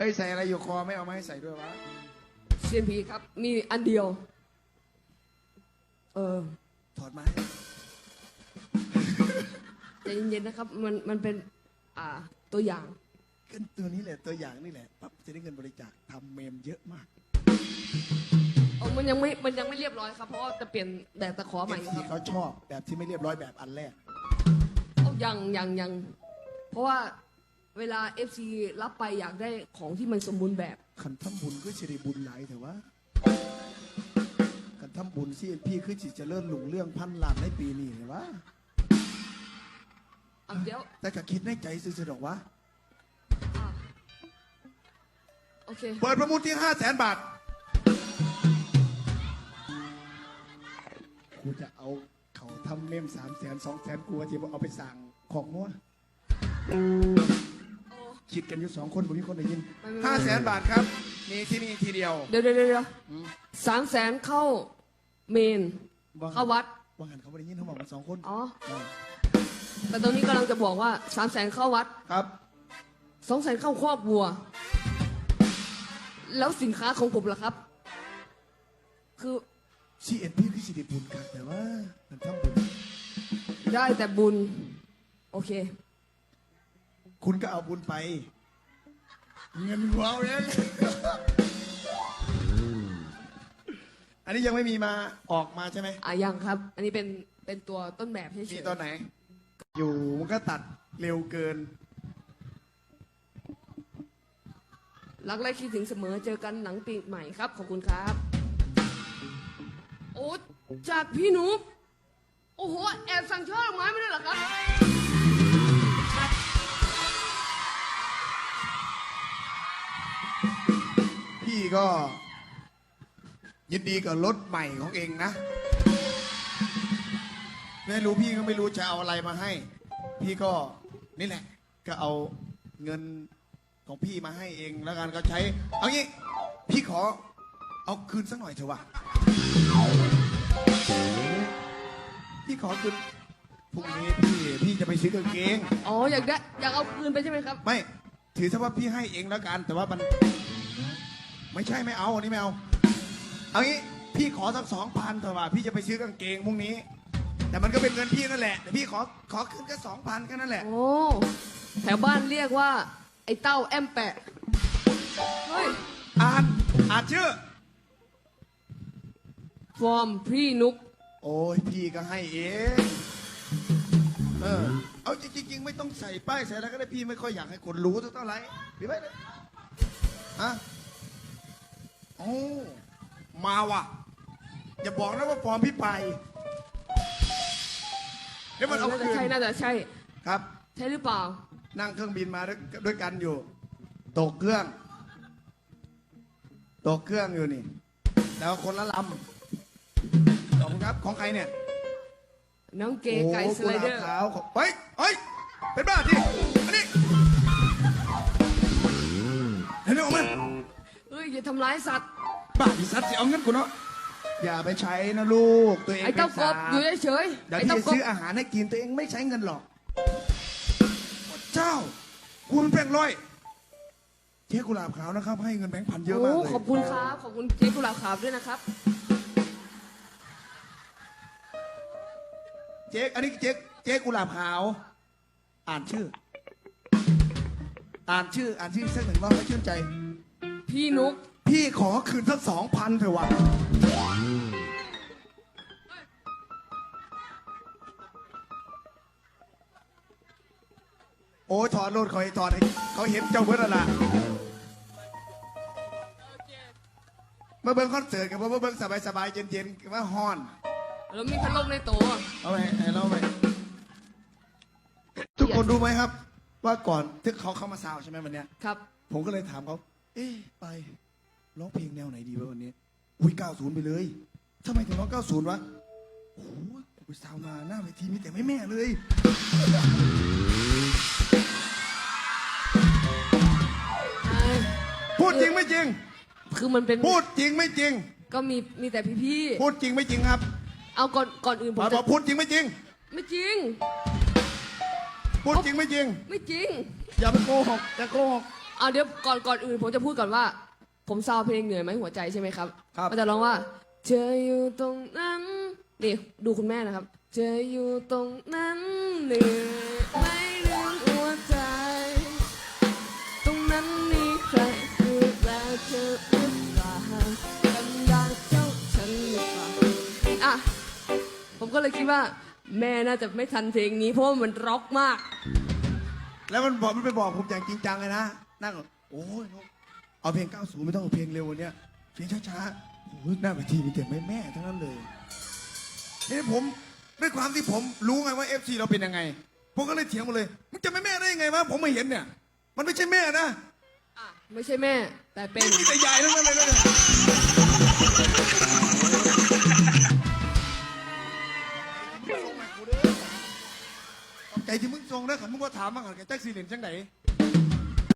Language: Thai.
เอ้ยใส่อะไรอยู่คอไม่เอามาให้ใส่ด้วยวะเซียนพีครับ มีอันเดียว เออถอดมาให้ใจเย็นๆนะครับ มันมันเป็น อ่า ตัวอย่างเงินตัวนี้แหละตัวอย่างนี่แหละปั๊บจะได้เงินบริจาคทำเมมเยอะมากอ๋อมันยังไม่ มันยังไม่เรียบร้อยครับ เพราะว่าจะเปลี่ยนแบบตะขอใหม่เอฟคซีรับเขาชอบแบบที่ไม่เรียบร้อยแบบอันแรก เอายังยังยังเพราะว่า เวลา FC รับไปอยากได้ของที่มันสมบูรณ์แบบ ขันทำบุญก็จะได้บุญหลายแต่ว่าขันทำบุญสิพี่คือจิตจะเริ่มหลงเรื่องพันล้านในปีนี้เลยวะอะเดี๋ยวแต่ก็คิดในใจซื่อๆดอกวะอะโอเค เปิดประมูลที่ห้าแสนบาท กูจะเอาเขาทำเมมสามแสนสองแสนกูว่าจะเอาไปสั่งของมัว คิดกันอยู่สองคนบุญที่คนได้ยินไม่ไม่ห้าแสนบาทครับ มีที่นี่ทีเดียว เดี๋ยวเดี๋ยวเดี๋ยวอืมสามแสนเข้าเมนเข้าวัด ว่างันเขาไม่ได้ยินเขาบอกกันสองคนอ๋ออ่าแต่ตอนนี้กำลังจะบอกว่าสามแสนเข้าวัดครับ สองแสนเข้าครอบวัว แล้วสินค้าของผมล่ะครับ คือซีเอ็นพี่คือสิริบุญครับแต่ว่ามันทำบุญได้แต่บุญ โอเค คุณก็เอาบุญไป เงินหัวเอาเองอันนี้ยังไม่มีมาออกมาใช่ไหมอะยังครับ อันนี้เป็นเป็นตัวต้นแบบเฉมียตอนไหน อยู่มันก็ตัดเร็วเกินๆรักและคิดถึงเสมอเจอกันหลังปีใหม่ครับ ขอบคุณครับ โอ้จากพี่หนุ๊ก ก็ยินดีกับรถใหม่ของเองนะ ไม่รู้พี่ก็ไม่รู้จะเอาอะไรมาให้ พี่ก็นี่แหละ ก็เอาเงินของพี่มาให้เองแล้วกันก็ใช้ เอางี้ พี่ขอ เอาคืนสักหน่อยเถอะวะพี่ขอคืนพรุ่งนี้พี่พี่จะไปซื้อกางเกง อ๋ออยากได้อยากเอาคืนไปใช่ไหมครับ ไม่ ถือซะว่าพี่ให้เองแล้วกัน แต่ว่ามัน ไม่ใช่ไม่เอาอันนี้ไม่เอา เอางี้พี่ขอสักสองพันเถอะว่าพี่จะไปซื้อกางเกงพรุ่งนี้ แต่มันก็เป็นเงินพี่นั่นแหละแต่พี่ขอขอคืนแค่สองพันแค่นั้นแหละโอ้แถวบ้านเรียกว่า ไอ้เต้าแอมแปะเฮ้ยอ่านอ่านชื่อ ฟอร์มพี่นุกโอ้ยพี่ก็ให้เองเออเอาจริงๆไม่ต้องใส่ป้ายใส่อะไรก็ได้พี่ไม่ค่อยอยากให้คนรู้สักเท่าไหร่พี่ไปเลยฮะ โอ้มาว่ะ อย่าบอกนะว่าปลอมพี่ไปเดี๋ยวมันเอาน่าจะคืนใช่น่าจะใช่ ครับ ใช่หรือเปล่า นั่งเครื่องบินมาด้วยด้วยกันอยู่ ตกเครื่อง ตกเครื่องอยู่นี่ แล้วคนละลำขอบคุณครับของใครเนี่ยน้องเก๋ไก่สไลเดอร์โกุหาบขาวของเฮ้ยเฮ้ยเป็นบ้าที่ ยอย่าทำร้ายสัตว์ บ้าที่สัตว์สิเอาเงินกูเนาะอย่าไปใช้นะลูกตัวเองไอ้เป็เต้านกสาบอยู่เฉยๆเดี๋ยวไอ้พี่เต้าจะกบ ซื้ออาหารให้กินตัวเองไม่ใช้เงินหรอกเจ้าคุณแบงค์ร้อยเจ๊กุหลาบขาวนะครับ ให้เงินแบงค์พันเยอะมากโอ้เลยขอบคุณครับ ขอบคุณเจ๊กุหลาบขาวด้วยนะครับ เจ๊อันนี้เจ๊เจ๊กุหลาบขาว อ่านชื่อ อ่านชื่อ อ่านชื่อสักหนึ่งรอบให้ชื่นใจ พี่นุก พี่ขอคืนสักสองพันเถอะวะโอ้ยถอดรถเขาให้ถอดให้เขาเห็นเจ้าเบิร์ดแล้วล่ะมาเบิ้งคอนเสิร์ตกับมาเบิ้งสบายๆเย็นๆมาฮอนแล้วมีพัดลมในโต๊ะเอาไปให้เราไปทุกคนรู้ไหมครับ ว่าก่อนที่เขาเข้ามาซาวใช่ไหมวันเนี้ยครับ ผมก็เลยถามเขา เอ๊ะไปร้องเพลงแนวไหนดีวะวันนี้อุ้ย90 ไปเลยทำไมถึงร้อง90 วะโอ้โหไปซาวมาหน้าเวทีมีแต่ไม่แม่เลย พูดจริงไม่จริง คือมันเป็นพูดจริงไม่จริง ก็มีมีแต่พี่พูดจริงไม่จริงครับๆเอาก่อนก่อนอื่นผมบจะอกพูดจริงไม่จริง ไม่จริง พูดจริงไม่จริง ไม่จริง อย่าไปโกหกอย่าโกหก อ่าเดี๋ยวก่อนก่อนอื่นผมจะพูดก่อนว่า ผมซาวเพลงเหนื่อยไหมหัวใจใช่ไหมครับครับ มันจะร้องว่า เธออยู่ตรงนั้นนี่ดูคุณแม่นะครับ เธออยู่ตรงนั้นเหนื่อยไหม่เรื่องหัวใจ ตรงนั้นมีใครดูแลเธอหรือเปล่ากันดาเจ้าฉันหรือเปล่าอะ ผมก็เลยคิดว่า แม่น่าจะไม่ทันเพลงนี้เพราะว่ามันร็อกมาก แล้วมันบอกมันไปบอกผมอย่างจริงจังเลยนะ นั่งโอ้ยนกเอาเพลง 90 ไม่ต้องเอาเพลงเร็ววันเนี้ยเพลงช้าๆโอ้ยหน้าเวทีมีแต่แม่แม่ๆทั้งนั้นเลยนี่ผมด้วยความที่ผมรู้ไงว่า FC เราเป็นยังไง ผมก็เลยเถียงมาเลยมึงจะไม่แม่ได้ยังไงวะผมไม่เห็นเนี่ย มันไม่ใช่แม่นะอะไม่ใช่แม่ แต่เป็นมีแต่ยายทั้งนั้นเลยนะเนี่ยใจที่มึงทรงนะขันมึงว่าถามมาขันแกแจ็คซีเหรียญจังไหน